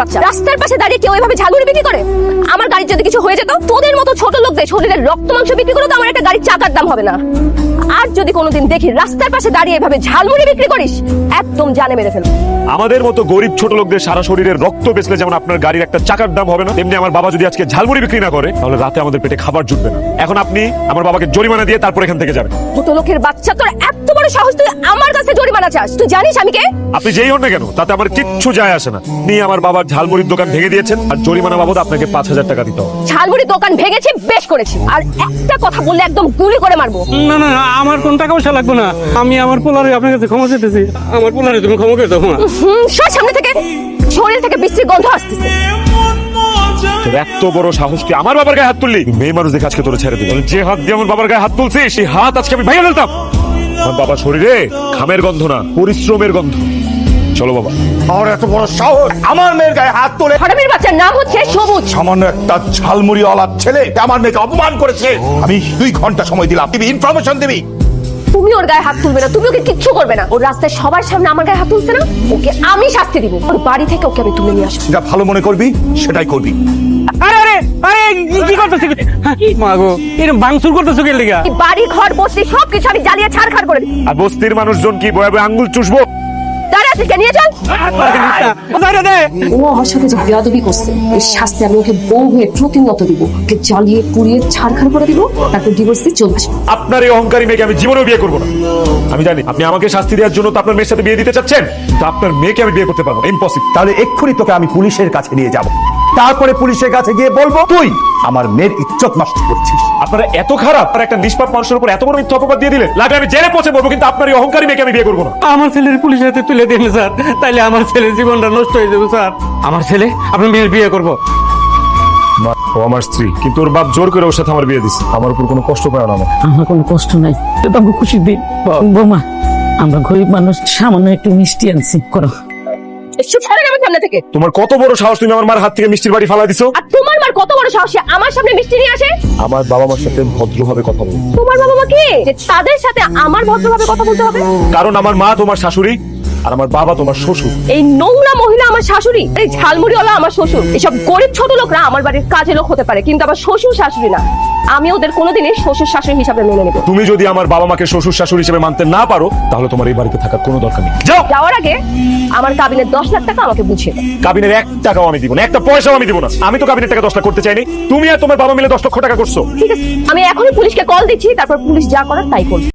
বাচ্চা। রাস্তার পাশে দাঁড়িয়ে কেউ এভাবে ঝালমুড়ি বিক্রি করে? আমার গাড়ির যদি কিছু হয়ে যেত তোদের মতো ছোট লোকদের শরীরের রক্ত মাংস বিক্রি করে তো আমার একটা গাড়ির চাকার দাম হবে না। আর যদি কোনোদিন দেখি রাস্তার পাশে দাঁড়িয়ে এভাবে ঝালমুড়ি বিক্রি করিস একদম জানে মেরে ফেলব। আমাদের মতো গরিব ছোট লোকদের সারা শরীরের রক্ত বেচলে যেমন আপনার গাড়ির একটা চাকার দাম হবে না তেমনি আমার বাবা যদি আজকে ঝালমুড়ি বিক্রি না করে তাহলে রাতে আমাদের পেটে খাবার জুটবে না। এখন আপনি আমার বাবাকে জরিমানা দিয়ে তারপর এখান থেকে যাবেন। ছোট লোকের বাচ্চা তোর এত বড় সাহস তুই কাছে জরিমানা চাস। তুই জানিস আমি কে? আপনি যেই হন না কেন তাতে আমার কিচ্ছু যায় আসে না। নিয়ে আমার বাবার ঝালমুড়ির দোকান ভেঙে দিয়েছেন আর জরিমানা বাবদ আপনাকে পাঁচ হাজার টাকা দিতে হবে। ঝালমুড়ি দোকান ভেঙেছি বেশ করেছি। আর একটা কথা বললে একদম গুলি করে মারবো। না না আমার কোন টাকা পয়সা লাগবে না। আমি আমার পোলারে আপনার কাছে ক্ষমা চেতেছি আমার পোলারে তুমি ক্ষমা করে দাও না হুম সর সামনে থেকে। শরীর থেকে বিশ্রী গন্ধ আসতেছে। তোর এত বড় সাহস তুই আমার বাবার গায়ে হাত তুললি? মেয়ে মানুষ দেখে আজকে তোর ছেড়ে দিবি। যে হাত দিয়ে আমার বাবার গায়ে হাত তুলছিস সেই হাত আজকে আমি ভেঙে ফেলতাম। আমার বাবার শরীরে খামের গন্ধ না পরিশ্রমের গন্ধ। চলো বাবা। আমার এত বড় সাহস। আমার মেয়ের গায়ে হাত তোলে। হারামির বাচ্চার নাম হচ্ছে সবুজ। সামান্য একটা ঝালমুড়ি অলাপ ছেলে আমার মেয়েকে অপমান করেছে। আমি দুই ঘণ্টা সময় দিলাম। তুমি ইনফরমেশন দিবি। তুমি ওর গায়ে হাত তুলবে না তুমি ওকে কিচ্ছু করবে না। ওর রাস্তায় সবার সামনে আমার গায়ে হাত তুলছে না ওকে আমি শাস্তি দিব। ওর বাড়ি থেকে ওকে আমি তুলে নিয়ে আসব। যা ভালো মনে করবি সেটাই করবি। আরে কি- কি? মা গো এরকম ভাঙচুর করতেছো কে লিগা? বাড়ি ঘর বসতি সবকিছু আমি জ্বালিয়ে ছাড়খাড় করে দিই আর বস্তির মানুষজন কি বয়ে বয়ে আঙ্গুল চুষবো? দাঁড়া আজকে নিয়ে চল। দাঁড়া দে ও আমার সাথে যে বেয়াদবি করছে এর শাস্তি আমি ওকে বউ হয়ে প্রতিনিয়ত দিব। ওকে জ্বালিয়ে পুড়িয়ে ছাড়খাড় করে দিব তারপর ডিভোর্স দিয়ে চলে আসব। আপনার এই অহংকারী মেয়েকে আমি জীবনেও বিয়ে করব না। আমি জানি আপনি আমাকে শাস্তি দেওয়ার জন্য তো আপনার মেয়ের সাথে বিয়ে দিতে চাচ্ছেন তো আপনার মেয়েকে আমি বিয়ে করতে পারব ইম্পসিবল তাহলে এক্ষুনি তোকে আমি পুলিশের কাছে নিয়ে যাব। তারপরে পুলিশের কাছে গিয়ে বলব তুই আমার মেয়ের ইজ্জত নষ্ট করছিস। আপনারা এত খারাপ আর একটা নিষ্পাপ মানুষের উপর এত বড় মিথ্যা অপবাদ দিয়ে দিলেন লাগে আমি জেলে পৌঁছে বলব কিন্তু আপনার এই অহংকারী মেয়েকে আমি বিয়ে করব না। আমার ছেলের পুলিশের হাতে তুলে দিন স্যার। তাইলে আমার ছেলের জীবনটা নষ্ট হয়ে যাবে স্যার। আমার ছেলে? আপনার মেয়ের বিয়ে করব? ও আমার স্ত্রী। কিন্তু ওর বাপ জোর করে ওর সাথে আমার বিয়ে দিচ্ছে আমার উপর কোনো কষ্ট পায় না আমার আমার কোনো কষ্ট নাই। এটা আমার দিন। বৌমা আমরা গরিব মানুষ সামান্য একটু মিষ্টি আনছি। করো। চুপ সরে যাবে সামনে থেকে। তোমার কত বড় সাহস তুমি আমার মার হাত থেকে মিষ্টির বাড়ি ফালা দিছো? আর তোমার মার কত বড় সাহস আমার সামনে মিষ্টি নিয়ে আসে? আমার বাবা মার সাথে ভদ্রভাবে কথা বলো। তোমার বাবা মা কি? যে তাদের সাথে আমার ভদ্রভাবে কথা বলতে হবে? কারণ আমার মা তোমার শাশুড়ি। আর আমার বাবা তোমার শ্বশুর। এই নোংরা মহিলা আমার শাশুড়ি এই ঝালমুড়িওয়ালা আমার শ্বশুর। এসব গরিব ছোট লোকরা আমার বাড়ির কাজে লোক হতে পারে কিন্তু আমার শ্বশুর শাশুড়ি না। আমি ওদের কোনোদিনই শ্বশুর শাশুড়ি হিসাবে মেনে নেব তুমি যদি আমার বাবা মাকে শ্বশুর শাশুড়ি হিসেবে মানতে না পারো তাহলে তোমার এই বাড়িতে থাকার কোনো দরকার নেই। যাও! যাওয়ার আগে আমার কাবিনের দশ লাখ টাকা আমাকে বুঝিয়ে দাও। কাবিনের এক টাকাও আমি দিব না একটা পয়সাও আমি দিব না। আমি তো কাবিনের টাকা দশ লাখ করতে চাইনি। তুমি আর তোমার বাবা মিলে দশ লক্ষ টাকা করছ। ঠিক আছে আমি এখনই পুলিশকে কল দিচ্ছি তারপর পুলিশ যা করার তাই করবে।